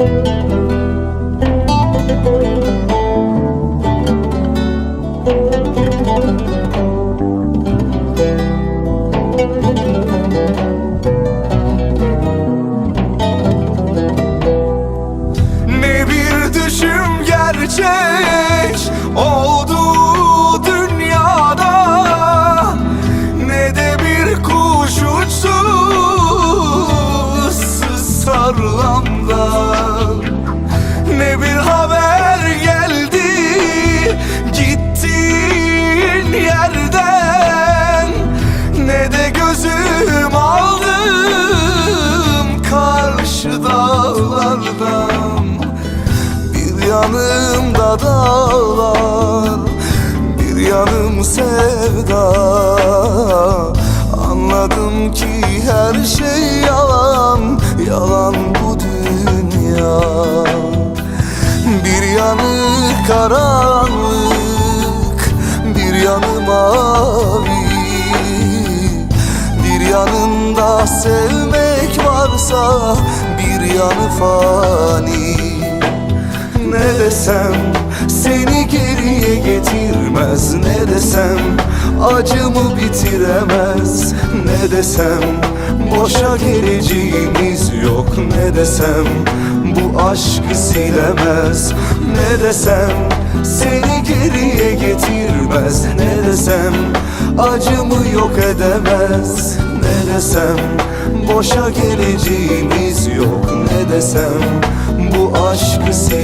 Ne yanımda dağlar Bir yanım sevda. Anladım ki her şey yalan Yalan bu dünya. Bir yanı karanlık Bir yanı mavi. Bir yanında sevmek varsa bir yanı fani Ne desem seni geriye getirmez. Ne desem acımı bitiremez. Ne desem boşa geleceğimiz yok. Ne desem bu aşkı silemez. Ne desem seni geriye getirmez. Ne desem acımı yok edemez. Ne desem boşa geleceğimiz yok. Ne desem bu aşkı silemez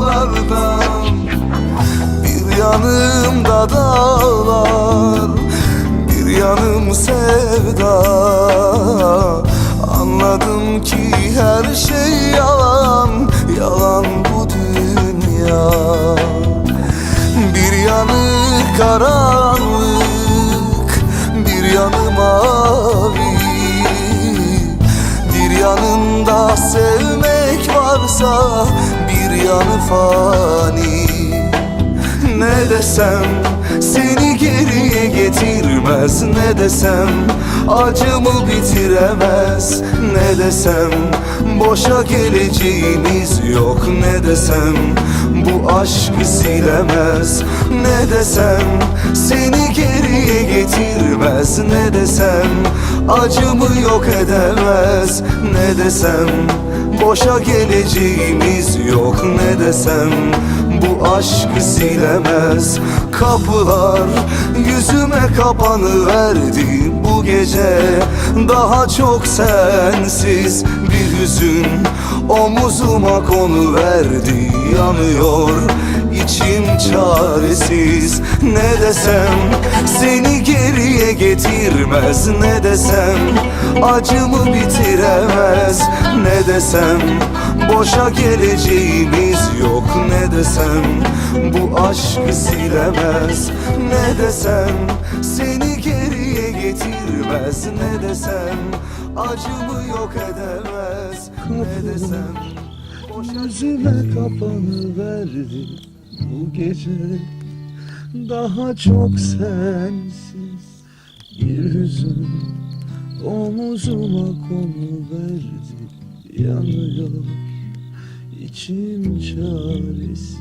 dağlardan bir yanımda dağlar Bir yanım sevda. Anladım ki her şey yalan Yalan bu dünya. Bir yanı karanlık Bir yanı mavi. Bir yanında sevmek varsa yanı fani. Ne desem seni geriye getirmez. Ne desem acımı bitiremez. Ne desem boşa geleceğimiz yok. Ne desem bu aşkı silemez Ne desem seni geriye getirmez. Ne desem acımı yok edemez. Ne desem boşa geleceğimiz yok. Ne desem bu aşkı silemez Kapılar yüzüme kapanı verdi bu gece. Daha çok sensiz bir hüzün omuzuma konu verdi Yanıyor. İçim çaresiz Ne desem seni geriye getirmez. Ne desem acımı bitiremez. Ne desem boşa geleceğimiz yok. Ne desem bu aşkı silemez. Ne desem seni geriye getirmez Ne desem? Acımı yok edemez? Ne desem? Yüzüme kapanı verdi bu gece. Daha çok sensiz bir hüzün Omuzuma konu verdi. Yanıyor içim çaresiz